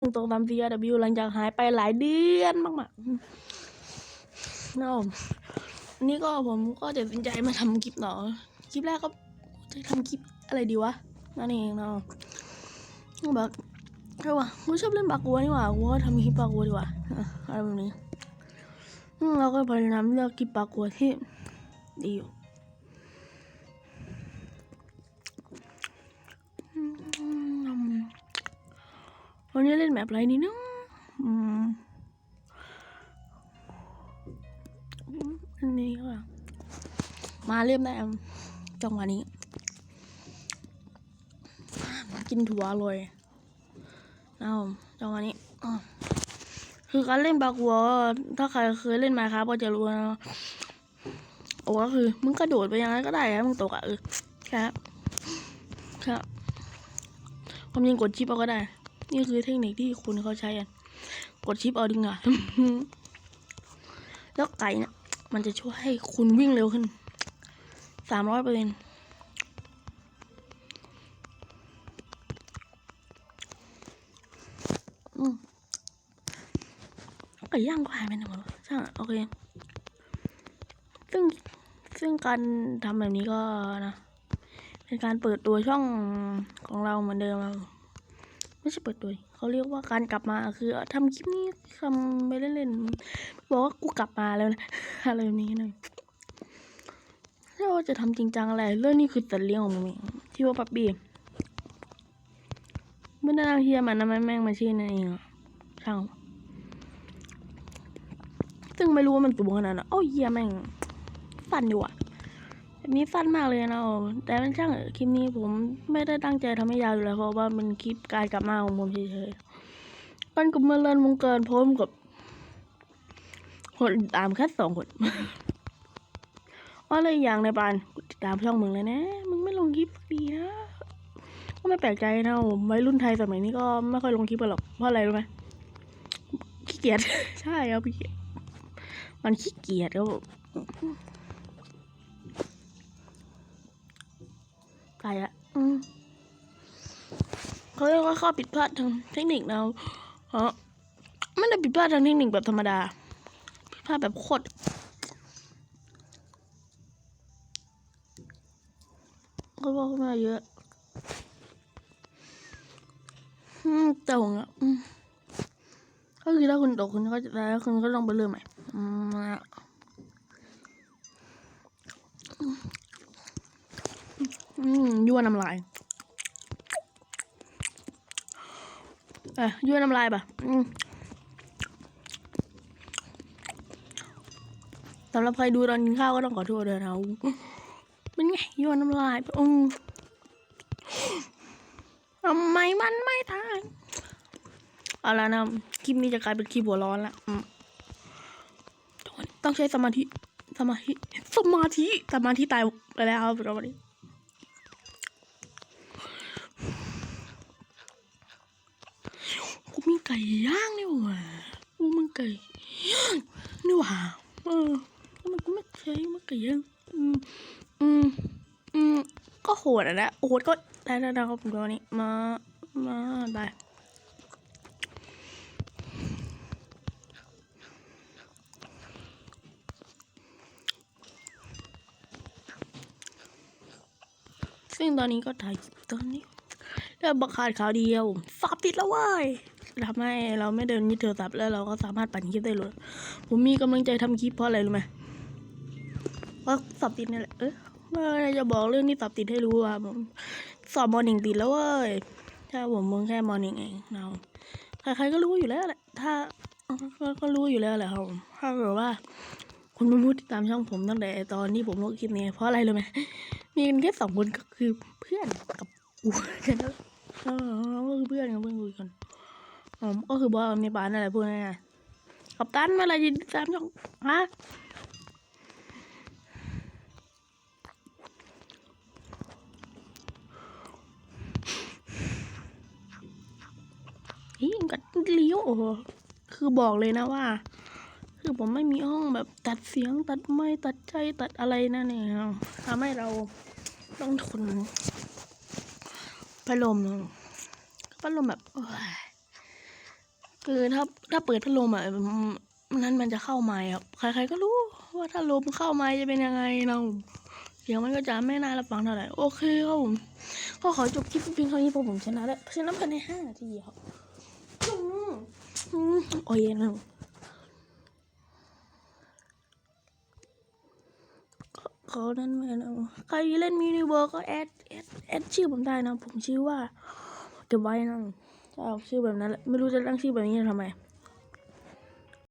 ตรงตาม CRW หลังจากหายไปหลายเดือนมากๆนะผมอันนี้ก็ผมก็ตัดสินใจมาทำคลิปต่อคลิปแรกก็จะทำคลิปอะไรดีวะนั่นเองเนาะแบบเออวะกูชอบเล่นปากกัวนี่หว่ากูก็ทำคลิปปากกัวดีกว่าอะอะไรแบบนี้เราก็พยายามเลือกคลิปปากกัวที่ดีอยู่ วันนี้เล่นแบบอะไรนี่นาะอันนี้ก็มาเริ่มได้จังหวะนี้ กินถั่วอร่อยเอาจังหวะนี้คือการเล่นบากัวถ้าใครเคยเล่นมาครับก็จะรู้นะโอ้ก็คือ มึงกระโดดไปยังไงก็ได้อะมึงตกอะเออครับ ครับความจริงกดชิปเอาก็ได้ นี่คือเทคนิคที่คุณเขาใช้กันกดชิปเอาดีกว่าแล้วไก่นี่ยมันจะช่วยให้คุณวิ่งเร็วขึ้นสามร้อยเปอร์เซ็นต์ไก่ย่างก็หายไปไหนหมดวะช่โอเค ซึ่งซึ่งการทำแบบนี้ก็นะ เป็นการเปิดตัวช่องของเราเหมือนเดิมอะ ไม่ใช่เปิดตัวเขาเรียกว่าการกลับมาคือทำคลิปนี้ทำไปเล่นๆบอกว่ากูกลับมาแล้วนะอะไรแบบนี้นะถ้าว่าจะทำจริงจังอะไร เรื่องนี้คือสัดเลี้ยงของมึงที่ว่าปับบี้ไม่ได้นั่งเทียมันนะแม่งแม่งมาชี้นั่นเองช่างซึ่งไม่รู้ว่ามันตัวขนาดนั้นโอ้ยเหี้ยแม่งสั้นอยู่อะ นี้สั้นมากเลยนะโอแต่เป็นช่างคลิปนี้ผมไม่ได้ตั้งใจทำให้ยาวอยู่แล้วเพราะว่ามันคลิปการกลับมาของผมเฉยๆมันก็มาเล่นวงการพร้อมกับคนตามแค่สองคนว่าอะไรอย่างในปานติดตามช่องมึงเลยนะ มึงไม่ลงคลิปสักทีนะ ก็ไม่แปลกใจนะผมวัยรุ่นไทยสมัยนี้ก็ไม่ค่อยลงคลิปกันหรอก เพราะอะไรรู้ไหมขี้เกียจ ใช่ครับขี้เกียจ มันขี้เกียจครับ ไก่อะอืมเขาเรียกว่าข้อผิดพลาดทางเทคนิคนะเพราะไม่ได้ผิดพลาดทางเทคนิคแบบธรรมดาผิดพลาดแบบโคตรเขาบอกมาเยอะอืมแต่ผมอะก็คือถ้าคุณตกคุณก็จะแล้คุณก็ลองไปเริ่มใหม่ อืมยั่วน้ำลายเอ้ยยั่วน้ำลายป่ะสำหรับใครดูตอนกินข้าวก็ต้องขอโทษด้วยนะเป็นไงยั่วน้ำลายอืมทำไมมันไม่ทานเอาละนะคลิปนี้จะกลายเป็นคลิปหัวร้อนละต้องใช้สมาธิสมาธิ สมาธิ สมาธิตายไปแล้วครับวันนี้ กูมีไก่ย่างนี่หว่ากูมีไก่ย่างนี่หว่าเออทำไมกูไม่ใช้มาไก่ย่างอืมอืมอืมก็โหดอะนะโหดก็ได้ได้ได้ครับผมตัวนี้มามาได้ซึ่งตอนนี้ก็ถ่ายตอนนี้แล้วบักขาดข่าวเดียวสอบติดแล้วเว้ย ทำให้เราไม่เดินยึดโทรศัพท์แล้วเราก็สามารถปั่นคลิปได้เลย ผมมีกำลังใจทำคลิปเพราะอะไรรู้ไหมเพราะสอบติดนี่แหละ เออว่าจะบอกเรื่องที่สอบติดให้รู้ว่าผมสอบมอหนึ่งติดแล้วเว้ยถ้าผมมึงแค่มอหนึ่งเองเนาใครๆก็รู้อยู่แล้วแหละ ถ้าก็รู้อยู่แล้วแหละครับถ้าเกิดว่าคุณไม่รู้ติดตามช่องผมตั้งแต่ตอนที่ผมลงคลิปนี้เพราะอะไรรู้ไหมมีกันแค่สองคนก็คือเพื่อนกับกูแค่นั้นออก็คือเพื่อนกับเพื่อนกูอีกคน อ๋อก็คือบอสในบ้านนั่นแหละพูดง่ายๆกับตันเมื่อไรจะติดตามช่องฮะเฮ้ยกัดเลี้ยวคือบอกเลยนะว่า คือผมไม่มีห้องแบบตัดเสียงตัดไม้ตัดใจตัดอะไรนั่นเองทำให้เราต้องทนพัดลมพัดลมแบบ คือถ้าถ้าเปิดพัดลมอะนั้นมันจะเข้าไม้ครับ ใคร ๆ ก็รู้ว่าถ้าลมเข้าไม้จะเป็นยังไงเราเสียงมันก็จะไม่น่ารับฟังเท่าไหร่โอเคครับผมก็ขอจบคลิปเพียงเท่านี้พราะผมชนะแล้วชนะภายในห้านาทีครับอืมอืมโอ้ยนะเขานั้นไม่นะใครเล่นมินิเวิร์ก็แอดแอดแอดชื่อผมได้นะ ผมชื่อว่าเก็บไว้นะ เอกชื่อแบบนั้นแหละไม่รู้จะตั้งชื่อแบบนี้ทำไม